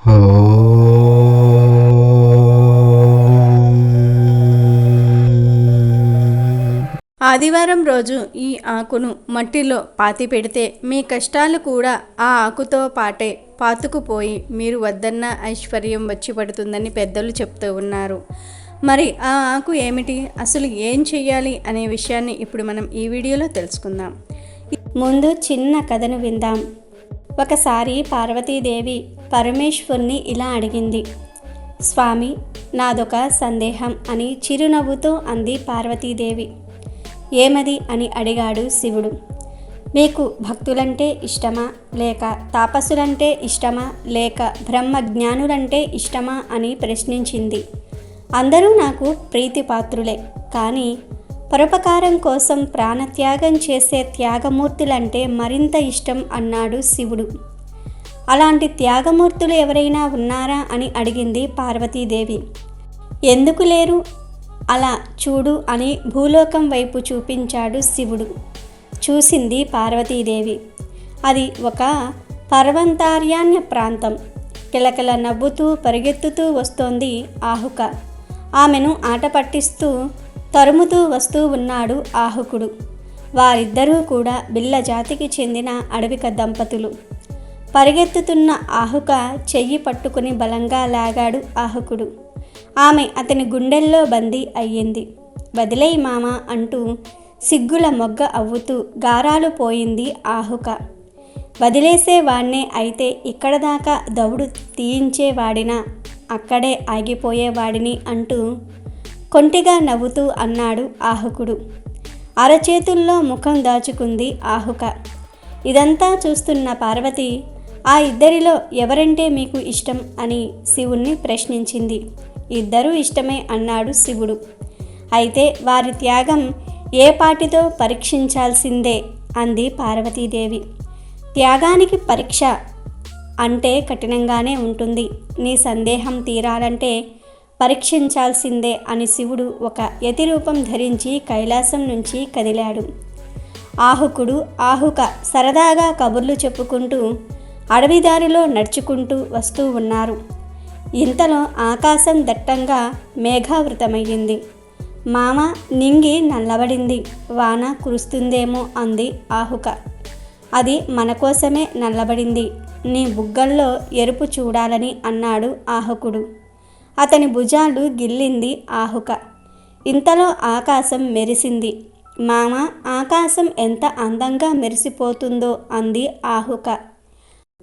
ఆదివారం రోజు ఈ ఆకును మట్టిలో పాతి పెడితే మీ కష్టాలు కూడా ఆ ఆకుతో పాటే పాతుకుపోయి మీరు వద్దన్న ఐశ్వర్యం వచ్చి పడుతుందని పెద్దలు చెప్తూ ఉన్నారు. మరి ఆ ఆకు ఏమిటి? అసలు ఏం చెయ్యాలి అనే విషయాన్ని ఇప్పుడు మనం ఈ వీడియోలో తెలుసుకుందాం. ముందు చిన్న కథను విందాం. ఒకసారి పార్వతీదేవి పరమేశ్వర్ని ఇలా అడిగింది. స్వామి నాదొక సందేహం అని చిరునవ్వుతో అంది పార్వతీదేవి. ఏమది? అని అడిగాడు శివుడు. మీకు భక్తులంటే ఇష్టమా? లేక తాపసులంటే ఇష్టమా? లేక బ్రహ్మజ్ఞానులంటే ఇష్టమా? అని ప్రశ్నించింది. అందరూ నాకు ప్రీతిపాత్రులే. కానీ పరోపకారం కోసం ప్రాణత్యాగం చేసే త్యాగమూర్తులంటే మరింత ఇష్టం అన్నాడు శివుడు. అలాంటి త్యాగమూర్తులు ఎవరైనా ఉన్నారా అని అడిగింది పార్వతీదేవి. ఎందుకు లేరు? అలా చూడు అని భూలోకం వైపు చూపించాడు శివుడు. చూసింది పార్వతీదేవి. అది ఒక పర్వంతార్యాన్య ప్రాంతం. కిలకిల నవ్వుతూ పరిగెత్తుతూ వస్తోంది ఆహుక. ఆమెను ఆట పట్టిస్తూ తరుముతూ వస్తూ ఉన్నాడు ఆహుకుడు. వారిద్దరూ కూడా బిల్ల జాతికి చెందిన అడవిక దంపతులు. పరిగెత్తుతున్న ఆహుక చెయ్యి పట్టుకుని బలంగా లాగాడు ఆహుకుడు. ఆమె అతని గుండెల్లో బందీ అయ్యింది. వదిలేయి మామ అంటూ సిగ్గుల మొగ్గ అవ్వుతూ గారాలు పోయింది ఆహుక. వదిలేసేవాణ్ణే అయితే ఇక్కడ దాకా దౌడు తీయించేవాడినా అక్కడే ఆగిపోయేవాడిని అంటూ కొంటిగా నవ్వుతూ అన్నాడు ఆహుకుడు. అరచేతుల్లో ముఖం దాచుకుంది ఆహుక. ఇదంతా చూస్తున్న పార్వతి ఆ ఇద్దరిలో ఎవరంటే మీకు ఇష్టం అని శివుణ్ణి ప్రశ్నించింది. ఇద్దరూ ఇష్టమే అన్నాడు శివుడు. అయితే వారి త్యాగం ఏ పాటితో పరీక్షించాల్సిందే? అంది పార్వతీదేవి. త్యాగానికి పరీక్ష అంటే కఠినంగానే ఉంటుంది. నీ సందేహం తీరాలంటే పరీక్షించాల్సిందే అని శివుడు ఒక యతిరూపం ధరించి కైలాసం నుంచి కదిలాడు. ఆహుకుడు ఆహుక సరదాగా కబుర్లు చెప్పుకుంటూ అడవిదారిలో నడుచుకుంటూ వస్తూ ఉన్నారు. ఇంతలో ఆకాశం దట్టంగా మేఘావృతమయ్యింది. మామ నింగి నల్లబడింది. వాన కురుస్తుందేమో అంది ఆహుక. అది మన కోసమే నల్లబడింది. నీ బుగ్గల్లో ఎరుపు చూడాలని అన్నాడు ఆహుకుడు. అతని భుజాలు గిల్లింది ఆహుక. ఇంతలో ఆకాశం మెరిసింది. మామ ఆకాశం ఎంత అందంగా మెరిసిపోతుందో అంది ఆహుక.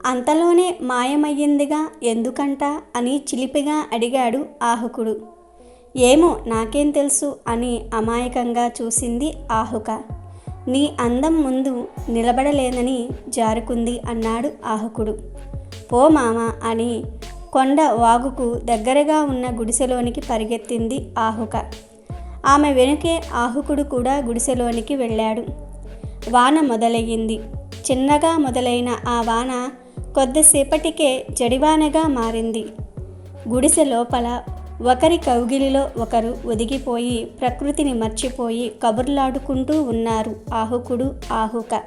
అంతలోనే మాయమయ్యిందిగా ఎందుకంట? అని చిలిపిగా అడిగాడు ఆహుకుడు. ఏమో నాకేం తెలుసు అని అమాయకంగా చూసింది ఆహుక. నీ అందం ముందు నిలబడలేనని జారుకుంది అన్నాడు ఆహుకుడు. పో మామ అని కొండ వాగుకు దగ్గరగా ఉన్న గుడిసెలోనికి పరిగెత్తింది ఆహుక. ఆమె వెనుకే ఆహుకుడు కూడా గుడిసెలోనికి వెళ్ళాడు. వాన మొదలయ్యింది. చిన్నగా మొదలైన ఆ వాన కొద్దిసేపటికే జడివానగా మారింది. గుడిసె లోపల ఒకరి కౌగిలిలో ఒకరు ఒదిగిపోయి ప్రకృతిని మర్చిపోయి కబుర్లాడుకుంటూ ఉన్నారు ఆహుకుడు ఆహుక.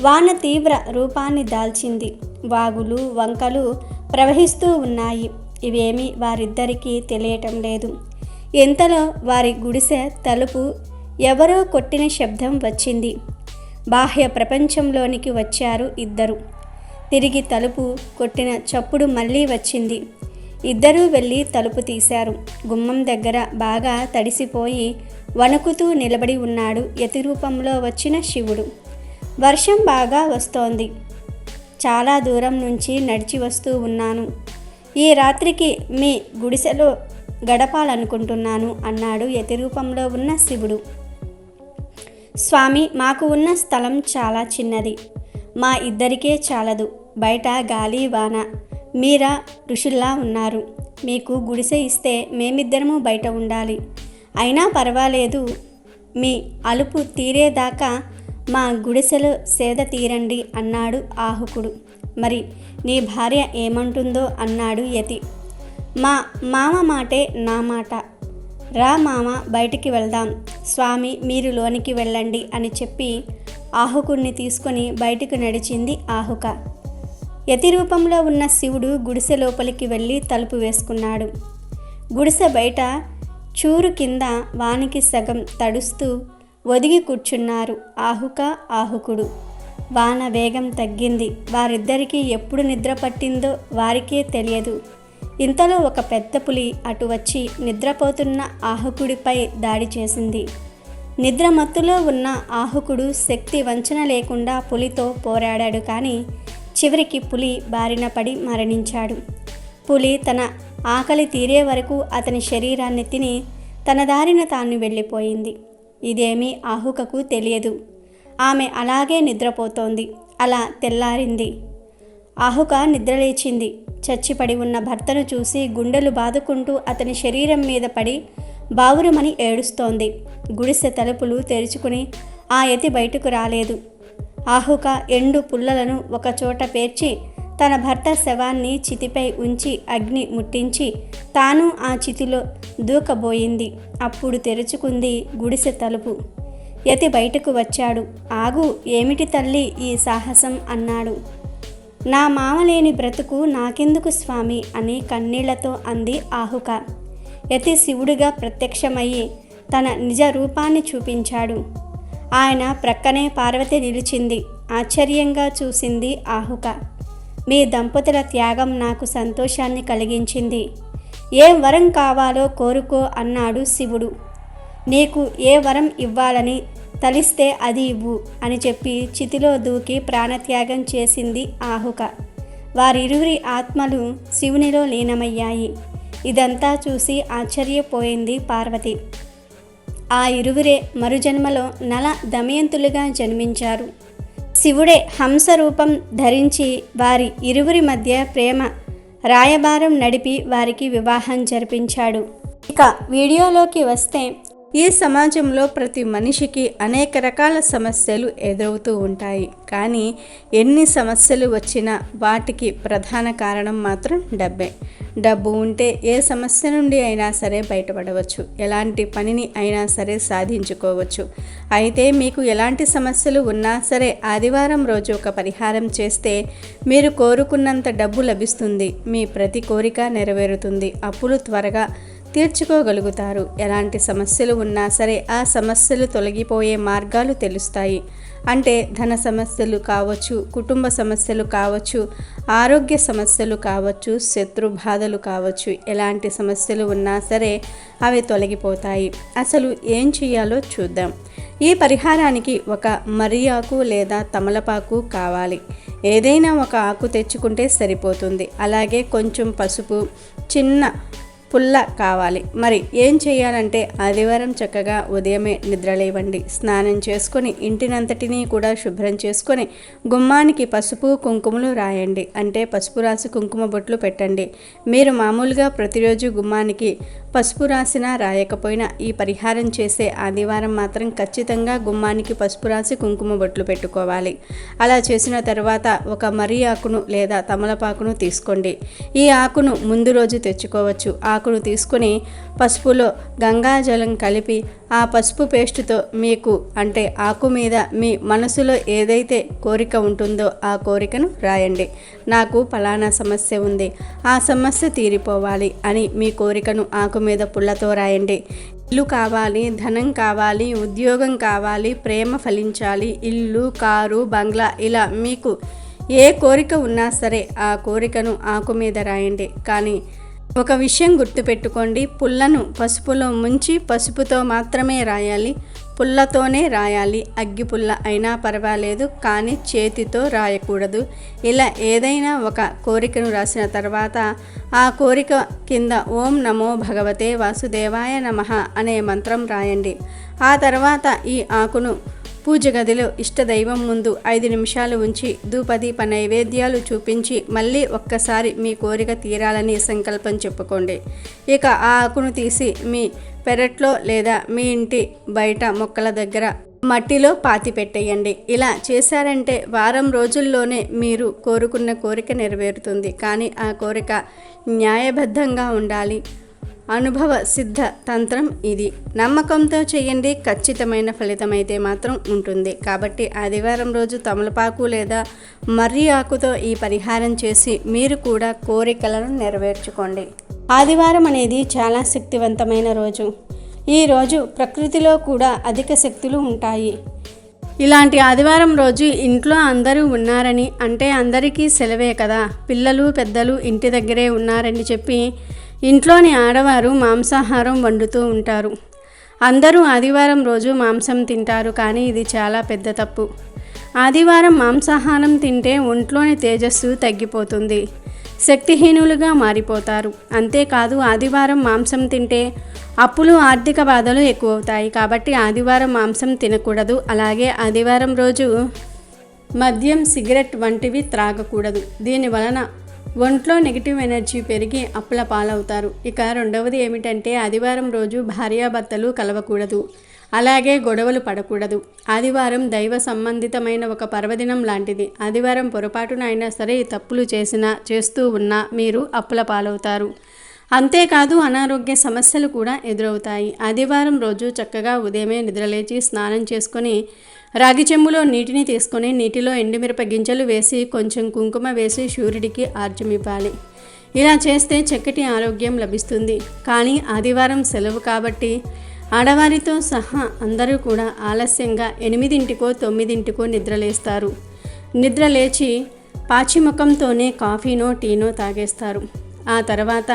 వాన తీవ్ర రూపాన్ని దాల్చింది. వాగులు వంకలు ప్రవహిస్తూ ఉన్నాయి. ఇవేమీ వారిద్దరికీ తెలియటం లేదు. ఇంతలో వారి గుడిసె తలుపు ఎవరో కొట్టిన శబ్దం వచ్చింది. బాహ్య ప్రపంచంలోనికి వచ్చారు ఇద్దరు. తిరిగి తలుపు కొట్టిన చప్పుడు మళ్ళీ వచ్చింది. ఇద్దరూ వెళ్ళి తలుపు తీశారు. గుమ్మం దగ్గర బాగా తడిసిపోయి వణుకుతూ నిలబడి ఉన్నాడు యతిరూపంలో వచ్చిన శివుడు. వర్షం బాగా వస్తోంది. చాలా దూరం నుంచి నడిచి వస్తూ ఉన్నాను. ఈ రాత్రికి మీ గుడిసెలో గడపాలనుకుంటున్నాను అన్నాడు యతిరూపంలో ఉన్న శివుడు. స్వామి మాకు ఉన్న స్థలం చాలా చిన్నది. మా ఇద్దరికే చాలదు. బయట గాలి వాన. మీరా ఋషుల్లా ఉన్నారు. మీకు గుడిసె ఇస్తే మేమిద్దరము బయట ఉండాలి. అయినా పర్వాలేదు. మీ అలుపు తీరేదాకా మా గుడిసెలో సేద తీరండి అన్నాడు ఆహుకుడు. మరి నీ భార్య ఏమంటుందో అన్నాడు యతి. మా మామ మాటే నా మాట. రా మామ బయటికి వెళ్దాం. స్వామి మీరు లోనికి వెళ్ళండి అని చెప్పి ఆహుకుడిని తీసుకొని బయటకు నడిచింది ఆహుక. యతి రూపంలో ఉన్న శివుడు గుడిసె లోపలికి వెళ్ళి తలుపు వేసుకున్నాడు. గుడిసె బయట చూరు కింద వానికి సగం తడుస్తూ ఒదిగి కూర్చున్నారు. ఆహుక ఆహుకుడు. వాన వేగం తగ్గింది. వారిద్దరికీ ఎప్పుడు నిద్ర పట్టిందో వారికే తెలియదు. ఇంతలో ఒక పెద్ద పులి అటు వచ్చి నిద్రపోతున్న ఆహుకుడిపై దాడి చేసింది. నిద్ర మత్తులో ఉన్న ఆహుకుడు శక్తి వంచన లేకుండా పులితో పోరాడాడు కానీ చివరికి పులి బారిన పడి మరణించాడు. పులి తన ఆకలి తీరే వరకు అతని శరీరాన్ని తిని తన దారిన తాను వెళ్ళిపోయింది. ఇదేమీ ఆహుకకు తెలియదు. ఆమె అలాగే నిద్రపోతోంది. అలా తెల్లారింది. ఆహుక నిద్రలేచింది. చచ్చిపడి ఉన్న భర్తను చూసి గుండెలు బాదుకుంటూ అతని శరీరం మీద పడి బావురమని ఏడుస్తోంది. గుడిసె తలుపులు తెరుచుకుని ఆ యతి బయటకు రాలేదు. ఆహుక ఎండు పుల్లలను ఒకచోట పేర్చి తన భర్త శవాన్ని చితిపై ఉంచి అగ్ని ముట్టించి తాను ఆ చితిలో దూకబోయింది. అప్పుడు తెరుచుకుంది గుడిసె తలుపు. యతి బయటకు వచ్చాడు. ఆగు ఏమిటి తల్లి ఈ సాహసం? అన్నాడు. నా మామలేని బ్రతుకు నాకెందుకు స్వామి? అని కన్నీళ్ళతో అంది ఆహుక. యతి శివుడిగా ప్రత్యక్షమయ్యి తన నిజ రూపాన్ని చూపించాడు. ఆయన ప్రక్కనే పార్వతి నిలిచింది. ఆశ్చర్యంగా చూసింది ఆహుక. మీ దంపతుల త్యాగం నాకు సంతోషాన్ని కలిగించింది. ఏం వరం కావాలో కోరుకో అన్నాడు శివుడు. నీకు ఏ వరం ఇవ్వాలని తలిస్తే అది ఇవ్వు అని చెప్పి చితిలో దూకి ప్రాణత్యాగం చేసింది ఆహుక. వారిరువురి ఆత్మలు శివునిలో లీనమయ్యాయి. ఇదంతా చూసి ఆశ్చర్యపోయింది పార్వతి. ఆ ఇరువురే మరుజన్మలో నల దమయంతులుగా జన్మించారు. శివుడే హంస రూపం ధరించి వారి ఇరువురి మధ్య ప్రేమ రాయబారం నడిపి వారికి వివాహం జరిపించాడు. ఇక వీడియోలోకి వస్తే ఈ సమాజంలో ప్రతి మనిషికి అనేక రకాల సమస్యలు ఎదురవుతూ ఉంటాయి. కానీ ఎన్ని సమస్యలు వచ్చినా వాటికి ప్రధాన కారణం మాత్రం డబ్బే. డబ్బు ఉంటే ఏ సమస్య నుండి అయినా సరే బయటపడవచ్చు. ఎలాంటి పనిని అయినా సరే సాధించుకోవచ్చు. అయితే మీకు ఎలాంటి సమస్యలు ఉన్నా సరే ఆదివారం రోజు ఒక పరిహారం చేస్తే మీరు కోరుకున్నంత డబ్బు లభిస్తుంది. మీ ప్రతి కోరిక నెరవేరుతుంది. అప్పులు త్వరగా తీర్చుకోగలుగుతారు. ఎలాంటి సమస్యలు ఉన్నా సరే ఆ సమస్యలు తొలగిపోయే మార్గాలు తెలుస్తాయి. అంటే ధన సమస్యలు కావచ్చు కుటుంబ సమస్యలు కావచ్చు ఆరోగ్య సమస్యలు కావచ్చు శత్రు బాధలు కావచ్చు ఎలాంటి సమస్యలు ఉన్నా సరే అవి తొలగిపోతాయి. అసలు ఏం చేయాలో చూద్దాం. ఈ పరిహారానికి ఒక మరియాకు ఆకు లేదా తమలపాకు కావాలి. ఏదైనా ఒక ఆకు తెచ్చుకుంటే సరిపోతుంది. అలాగే కొంచెం పసుపు చిన్న పుల్ల కావాలి. మరి ఏం చేయాలంటే ఆదివారం చక్కగా ఉదయమే నిద్రలేవండి. స్నానం చేసుకొని ఇంటినంతటినీ కూడా శుభ్రం చేసుకొని గుమ్మానికి పసుపు కుంకుమలు రాయండి. అంటే పసుపు రాసి కుంకుమ బొట్లు పెట్టండి. మీరు మామూలుగా ప్రతిరోజు గుమ్మానికి పసుపు రాసినా రాయకపోయినా ఈ పరిహారం చేసే ఆదివారం మాత్రం ఖచ్చితంగా గుమ్మానికి పసుపు రాసి కుంకుమ బొట్లు పెట్టుకోవాలి. అలా చేసిన తర్వాత ఒక మర్రి ఆకును లేదా తమలపాకును తీసుకోండి. ఈ ఆకును ముందు రోజు తెచ్చుకోవచ్చు. ఆకును తీసుకొని పసుపులో గంగాజలం కలిపి ఆ పసుపు పేస్టుతో మీకు అంటే ఆకు మీద మీ మనసులో ఏదైతే కోరిక ఉంటుందో ఆ కోరికను రాయండి. నాకు ఫలానా సమస్య ఉంది. ఆ సమస్య తీరిపోవాలి అని మీ కోరికను ఆకు మీద పుల్లతో రాయండి. ఇల్లు కావాలి ధనం కావాలి ఉద్యోగం కావాలి ప్రేమ ఫలించాలి ఇల్లు కారు బంగ్లా ఇలా మీకు ఏ కోరిక ఉన్నా సరే ఆ కోరికను ఆకు మీద రాయండి. కానీ ఒక విషయం గుర్తుపెట్టుకోండి. పుల్లను పసుపులో ముంచి పసుపుతో మాత్రమే రాయాలి. పుల్లతోనే రాయాలి. అగ్గి పుల్ల అయినా పర్వాలేదు కానీ చేతితో రాయకూడదు. ఇలా ఏదైనా ఒక కోరికను రాసిన తర్వాత ఆ కోరిక కింద ఓం నమో భగవతే వాసుదేవాయ నమః అనే మంత్రం రాయండి. ఆ తర్వాత ఈ ఆకును పూజ గదిలో ఇష్టదైవం ముందు ఐదు నిమిషాలు ఉంచి ధూపదీప నైవేద్యాలు చూపించి మళ్ళీ ఒక్కసారి మీ కోరిక తీరాలని సంకల్పం చెప్పుకోండి. ఇక ఆ ఆకును తీసి మీ పెరట్లో లేదా మీ ఇంటి బయట మొక్కల దగ్గర మట్టిలో పాతి పెట్టేయండి. ఇలా చేశారంటే వారం రోజుల్లోనే మీరు కోరుకున్న కోరిక నెరవేరుతుంది. కానీ ఆ కోరిక న్యాయబద్ధంగా ఉండాలి. అనుభవ సిద్ధ తంత్రం ఇది. నమ్మకంతో చేయండి ఖచ్చితమైన ఫలితం అయితే మాత్రం ఉంటుంది. కాబట్టి ఆదివారం రోజు తమలపాకు లేదా మర్రి ఆకుతో ఈ పరిహారం చేసి మీరు కూడా కోరికలను నెరవేర్చుకోండి. ఆదివారం అనేది చాలా శక్తివంతమైన రోజు. ఈ రోజు ప్రకృతిలో కూడా అధిక శక్తులు ఉంటాయి. ఇలాంటి ఆదివారం రోజు ఇంట్లో అందరూ ఉన్నారని అంటే అందరికీ సెలవే కదా. పిల్లలు పెద్దలు ఇంటి దగ్గరే ఉన్నారని చెప్పి ఇంట్లోని ఆడవారు మాంసాహారం వండుతూ ఉంటారు. అందరూ ఆదివారం రోజు మాంసం తింటారు కానీ ఇది చాలా పెద్ద తప్పు. ఆదివారం మాంసాహారం తింటే ఒంట్లోని తేజస్సు తగ్గిపోతుంది. శక్తిహీనులుగా మారిపోతారు. అంతేకాదు ఆదివారం మాంసం తింటే అప్పులు ఆర్థిక బాధలు ఎక్కువవుతాయి. కాబట్టి ఆదివారం మాంసం తినకూడదు. అలాగే ఆదివారం రోజు మద్యం సిగరెట్ వంటివి త్రాగకూడదు. దీని వలన ఒంట్లో నెగిటివ్ ఎనర్జీ పెరిగి అప్పుల పాలవుతారు. ఇక రెండవది ఏమిటంటే ఆదివారం రోజు భార్యాభర్తలు కలవకూడదు. అలాగే గొడవలు పడకూడదు. ఆదివారం దైవ సంబంధితమైన ఒక పర్వదినం లాంటిది. ఆదివారం పొరపాటున అయినా సరే తప్పులు చేసినా చేస్తూ ఉన్నా మీరు అప్పుల పాలవుతారు. అంతేకాదు అనారోగ్య సమస్యలు కూడా ఎదురవుతాయి. ఆదివారం రోజు చక్కగా ఉదయమే నిద్రలేచి స్నానం చేసుకొని రాగి చెంబులో నీటిని తీసుకొని నీటిలో ఎండుమిరప గింజలు వేసి కొంచెం కుంకుమ వేసి సూర్యుడికి ఆర్జమివ్వాలి. ఇలా చేస్తే చక్కటి ఆరోగ్యం లభిస్తుంది. కానీ ఆదివారం సెలవు కాబట్టి ఆడవారితో సహా అందరూ కూడా ఆలస్యంగా ఎనిమిదింటికో తొమ్మిదింటికో నిద్రలేస్తారు. నిద్ర లేచి పాచిముఖంతోనే కాఫీనో టీనో తాగేస్తారు. ఆ తర్వాత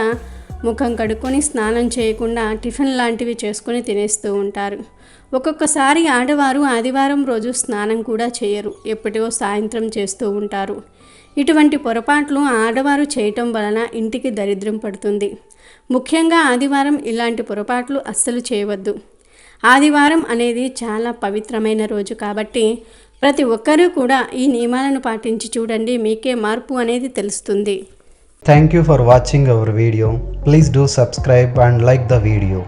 ముఖం కడుక్కొని స్నానం చేయకుండా టిఫిన్ లాంటివి చేసుకొని తినేస్తూ ఉంటారు. ఒక్కొక్కసారి ఆడవారు ఆదివారం రోజు స్నానం కూడా చేయరు. ఎప్పటివో సాయంత్రం చేస్తూ ఉంటారు. ఇటువంటి పొరపాట్లు ఆడవారు చేయటం వలన ఇంటికి దరిద్రం పడుతుంది. ముఖ్యంగా ఆదివారం ఇలాంటి పొరపాట్లు అస్సలు చేయవద్దు. ఆదివారం అనేది చాలా పవిత్రమైన రోజు కాబట్టి ప్రతి ఒక్కరూ కూడా ఈ నియమాలను పాటించి చూడండి. మీకే మార్పు అనేది తెలుస్తుంది. Thank you for watching our video please do subscribe and like the video